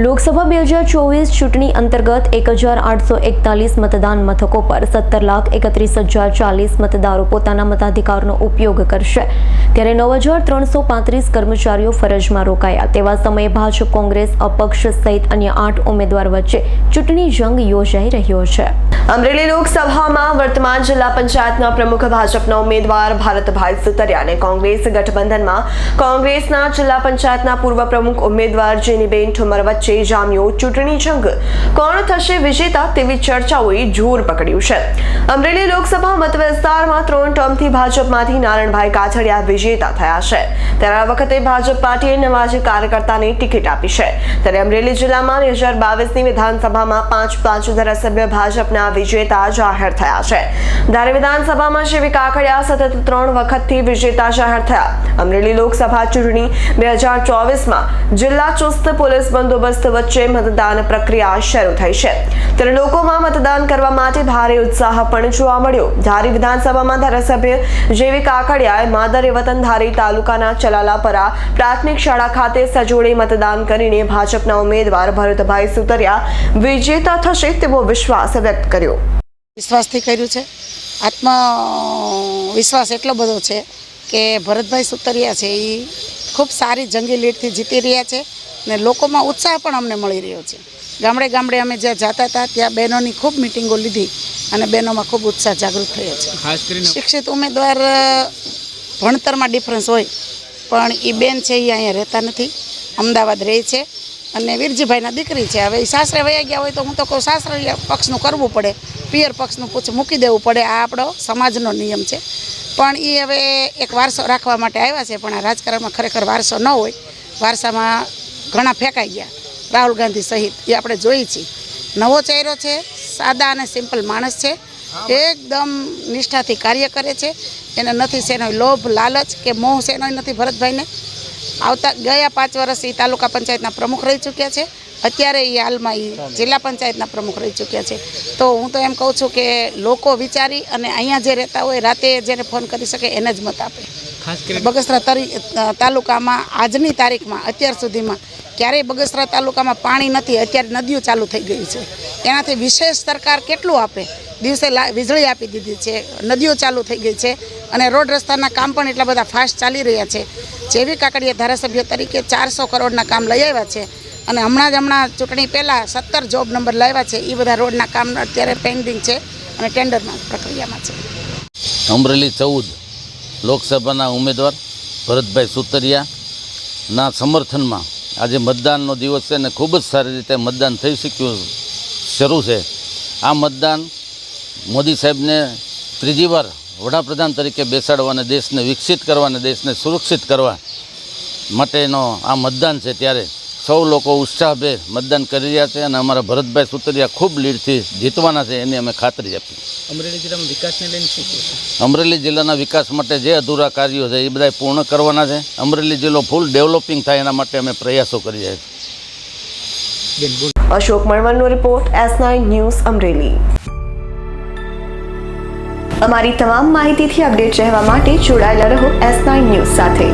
લોકસભા બે હજાર ચોવીસ ચૂંટણી અંતર્ગત એક હજાર આઠસો એકતાલીસ મતદાન મથકો પર સત્તર લાખ એકત્રીસ હજાર ચાલીસ મતદારો પોતાના મતાધિકારનો ઉપયોગ કરશે. ત્યારે નવ હજાર ત્રણસો પાંત્રીસ કર્મચારીઓ ફરજમાં રોકાયા. તેવા સમયે ભાજપ, કોંગ્રેસ, અપક્ષ સહિત અન્ય આઠ ઉમેદવાર વચ્ચે ચૂંટણી જંગ યોજાઈ રહ્યો છે. અમરેલી લોકસભામાં વર્તમાન જિલ્લા પંચાયતના પ્રમુખ ભાજપના ઉમેદવાર ભારતભાઈ સુતરિયા અને કોંગ્રેસ ગઠબંધનમાં કોંગ્રેસના જિલ્લા પંચાયતના પૂર્વ પ્રમુખ ઉમેદવાર જેનીબેન ઠુમર વચ્ચે જામ્યો ચૂંટણી જંગ. કોણ થશે વિજેતા તેવી ચર્ચાઓએ જોર પકડ્યું છે. અમરેલી લોકસભા મત વિસ્તારમાં ત્રણ ટર્મથી ભાજપમાંથી નારણભાઈ કાછડિયા વિજેતા થયા છે. ત્યારે આ વખતે ભાજપ પાર્ટીએ નવા જ કાર્યકર્તાને ટિકિટ આપી છે. ત્યારે અમરેલી જિલ્લામાં બે હજાર બાવીસની વિધાનસભામાં પાંચ પાંચ ધારાસભ્ય ભાજપના વિજેતા જાહેર થયા છે. ધારી વિધાનસભામાં શ્રી કાકડિયા સતત ત્રણ વખતથી વિજેતા જાહેર થયા. અમરેલી લોકસભા ચૂંટણી બે હજાર ચોવીસમાં જિલ્લા ચુસ્ત પોલીસ બંદોબસ્ત વચ્ચે મતદાન પ્રક્રિયા શરૂ થઈ છે. ત્યારે લોકોમાં મતદાન કરવા માટે ભારે ઉત્સાહ પણ જોવા મળ્યો. ધારી વિધાનસભામાં ધારાસભ્ય જેવી કાકડિયાએ માદરે વતન ધારી તાલુકાના ચલાલાપરા પ્રાથમિક શાળા ખાતે સજોડે મતદાન કરીને ભાજપના ઉમેદવાર ભરતભાઈ સુતરિયા વિજેતા થશે તેવો વિશ્વાસ વ્યક્ત કર્યો. વિશ્વાસથી કર્યું છે. આત્મ વિશ્વાસ એટલો બધો છે કે ભરતભાઈ સુતરિયા છે એ ખૂબ સારી જંગી લીડથી જીતી રહ્યા છે. ને લોકોમાં ઉત્સાહ પણ અમને મળી રહ્યો છે. ગામડે ગામડે અમે જ્યાં જતા હતા ત્યાં બહેનોની ખૂબ મિટિંગો લીધી અને બહેનોમાં ખૂબ ઉત્સાહ જાગૃત થયો છે. ખાસ કરીને શિક્ષિત ઉમેદવાર ભણતરમાં ડિફરન્સ હોય પણ એ બેન છે એ અહીંયા રહેતા નથી. અમદાવાદ રહે છે અને વીરજીભાઈના દીકરી છે. હવે એ સાસરે વયા ગયા હોય તો હું તો કહું સાસરે પક્ષનું કરવું પડે પિયર પક્ષનું પૂછ મૂકી દેવું પડે. આ આપણો સમાજનો નિયમ છે. પણ એ હવે એક વારસો રાખવા માટે આવ્યા છે પણ આ રાજકારણમાં ખરેખર વારસો ન હોય. વારસામાં ઘણા ફેંકાઈ ગયા. રાહુલ ગાંધી સહિત એ આપણે જોઈ છીએ નવો ચહેરો છે સાદા અને સિમ્પલ માણસ છે. એકદમ નિષ્ઠાથી કાર્ય કરે છે. એને નથી શેનો લોભ લાલચ કે મોહ શેનો નથી ભરતભાઈને. આવતા ગયા પાંચ વર્ષ એ તાલુકા પંચાયતના પ્રમુખ રહી ચૂક્યા છે. અત્યારે એ હાલમાં એ જિલ્લા પંચાયતના પ્રમુખ રહી ચૂક્યા છે. તો હું તો એમ કહું છું કે લોકો વિચારી અને અહીંયા જે રહેતા હોય રાતે જેને ફોન કરી શકે એને જ મત આપે. ખાસ કરીને બગસરા તરી તાલુકામાં આજની તારીખમાં અત્યાર સુધીમાં ક્યારેય બગસરા તાલુકામાં પાણી નથી અત્યારે નદીઓ ચાલુ થઈ ગઈ છે. એનાથી વિશેષ સરકાર કેટલું આપે? દિવસે લા- વીજળી આપી દીધી છે નદીઓ ચાલુ થઈ ગઈ છે અને રોડ રસ્તાના કામ પણ એટલા બધા ફાસ્ટ ચાલી રહ્યા છે. જેવી કાકડીએ ધારાસભ્ય તરીકે ચારસો કરોડના કામ લઈ આવ્યા છે અને હમણાં જ હમણાં ચૂંટણી પહેલાં સત્તર જોબ નંબર લાવ્યા છે એ બધા રોડના કામ અત્યારે પેન્ડિંગ છે અને ટેન્ડરમાં પ્રક્રિયામાં છે. અમરેલી ચૌદ. લોકસભાના ઉમેદવાર ભરતભાઈ સુતરિયાના સમર્થનમાં આજે મતદાનનો દિવસ છે અને ખૂબ જ સારી રીતે મતદાન થઈ શક્યું શરૂ છે. આ મતદાન મોદી સાહેબને ત્રીજી વાર વડાપ્રધાન તરીકે બેસાડવા અને દેશને વિકસિત કરવા અને દેશને સુરક્ષિત કરવા માટેનો આ મતદાન છે ત્યારે સૌ લોકો ઉત્સાહભેર મતદાન કરી રહ્યા છે અને અમારા ભરતભાઈ સુતરિયા ખૂબ લીડથી જીતવાના છે એની અમે ખાતરી આપી અમરેલી જિલ્લામાં વિકાસને લઈને શું અમરેલી જિલ્લાના વિકાસ માટે જે અધૂરા કાર્યો છે એ બધા પૂર્ણ કરવાના છે. અમરેલી જિલ્લો ફૂલ ડેવલપિંગ થાય એના માટે અમે પ્રયાસો કરી રહ્યા છીએ. Ashok મણવરનો report S nine news Amreli. અમારી તમામ માહિતીથી અપડેટ રહેવા માટે જોડાયેલા રહો એસ નાઇન ન્યૂઝ સાથે.